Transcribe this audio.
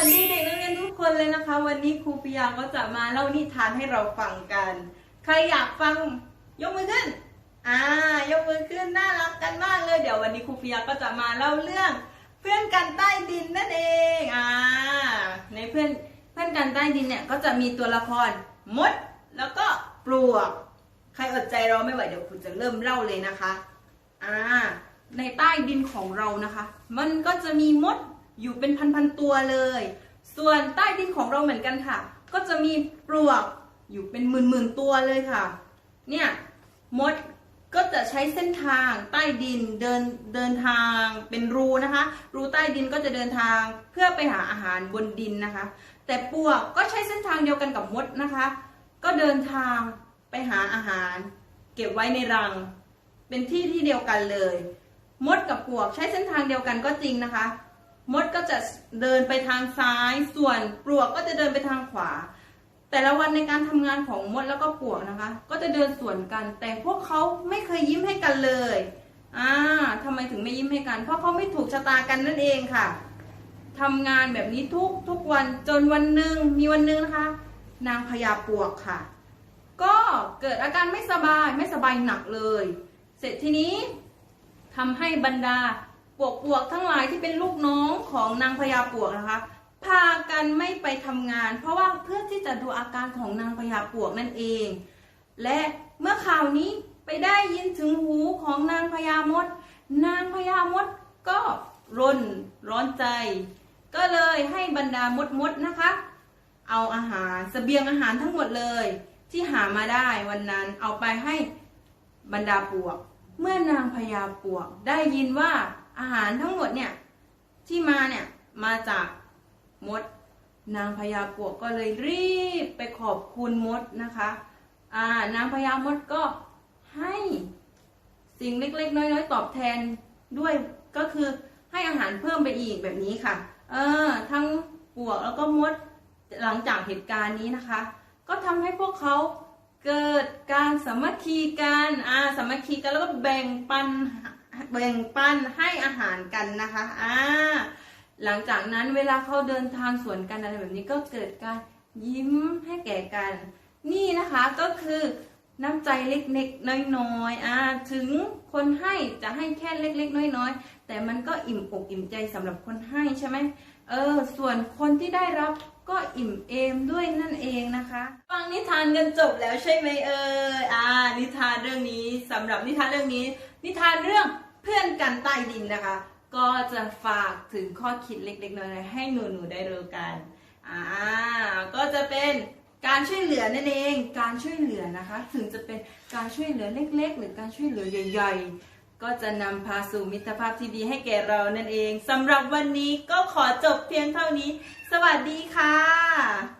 วัสดีเด็กนักเรียนทุกคนเลยนะคะ วันนี้ครูปิยาก็จะมาเล่านิทานให้เราฟังกัน ใครอยากฟังยกมือขึ้น อ่ายกมือขึ้นน่ารักกันมากเลยเดี๋ยววันนี้ครูปิยาก็จะมาเล่าเรื่อง เพื่อนกันใต้ดินนั่นเองอ่าในเพื่อนเพื่อนกันใต้ดินเนี่ยก็จะมีตัวละครมดแล้วก็ปลวก ใครอดใจรอไม่ไหวเดี๋ยวครูจะเริ่มเล่าเลยนะคะอ่าในใต้ดินของเรานะคะ มันก็จะมีมด อยู่เป็นพันๆตัวเลย ส่วนใต้ดินของเราเหมือนกันค่ะ ก็จะมีปลวกอยู่เป็นหมื่นๆตัวเลยค่ะ เนี่ยมดก็จะใช้เส้นทางใต้ดินเดินเดินทางเป็นรูนะคะ รูใต้ดินก็จะเดินทางเพื่อไปหาอาหารบนดินนะคะ แต่ปลวกก็ใช้เส้นทางเดียวกันกับมดนะคะ ก็เดินทางไปหาอาหาร เก็บไว้ในรัง เป็นที่ที่เดียวกันเลย มดกับปลวกใช้เส้นทางเดียวกันก็จริงนะคะ มดก็จะเดินไปทางซ้าย ส่วนปลวกก็จะเดินไปทางขวา แต่ละวันในการทำงานของมดแล้วก็ปลวกนะคะ ก็จะเดินสวนกัน แต่พวกเขาไม่เคยยิ้มให้กันเลยอ่าทำไมถึงไม่ยิ้มให้กัน เพราะเขาไม่ถูกชะตากันนั่นเองค่ะทำงานแบบนี้ทุกทุกวันจนวันหนึ่งมีวันหนึ่งนะคะ นางพญาปลวกค่ะ ก็เกิดอาการไม่สบายไม่สบายหนักเลย เสร็จทีนี้ทำให้บรรดา ปวกปวกทั้งหลายที่เป็นลูกน้องของนางพญาปวกนะคะ พากันไม่ไปทำงาน เพราะว่าเพื่อที่จะดูอาการของนางพญาปวกนั่นเอง และเมื่อข่าวนี้ไปได้ยินถึงหูของนางพญามด นางพญามดก็รนร้อนใจ ก็เลยให้บรรดามดมดๆนะคะ เอาอาหารเสบียงอาหารทั้งหมดเลย ที่หามาได้วันนั้นเอาไปให้บรรดาปวก เมื่อนางพญาปวกได้ยินว่า อาหารทั้งหมดเนี่ยที่มาเนี่ยมาจากมด นางพญาปวกก็เลยรีบไปขอบคุณมดนะคะอ่านางพญามดก็ให้สิ่งเล็กๆ น้อยๆ ตอบแทนด้วยก็คือให้อาหารเพิ่มไปอีกแบบนี้ค่ะ เออ ทั้งปวกแล้วก็มดหลังจากเหตุการณ์นี้นะคะ ก็ทำให้พวกเขาเกิดการสามัคคีกัน อ่าสามัคคีกันแล้วก็แบ่งปัน แบ่งปันให้อาหารกันนะคะอ่าหลังจากนั้นเวลาเขาเดินทางสวนกันอะไรแบบนี้ก็เกิดการยิ้มให้แก่กัน นี่นะคะก็คือน้ำใจเล็กๆน้อยๆอ่าถึงคนให้จะให้แค่เล็ก ๆ น้อยๆ แต่มันก็อิ่มอกอิ่มใจสำหรับคนให้ใช่ไหมเออ ส่วนคนที่ได้รับก็อิ่มเอมด้วยนั่นเองนะคะ ฟังนิทานกันจบแล้วใช่ไหมเอออ่า นิทานเรื่องนี้สำหรับนิทานเรื่องนี้ นิทานเรื่อง พื่อนกันใต้ดินนะคะ ก็จะฝากถึงข้อคิดเล็กๆน้อยๆให้หนูๆได้รู้กันอ่าก็จะเป็นการช่วยเหลือนั่นเอง การช่วยเหลือนะคะ ถึงจะเป็นการช่วยเหลือเล็ก ๆ หรือการช่วยเหลือใหญ่ ๆ ก็จะนำพาสู่มิตรภาพที่ดีให้แก่เรานั่นเองสำหรับวันนี้ก็ขอจบเพียงเท่านี้ สวัสดีค่ะ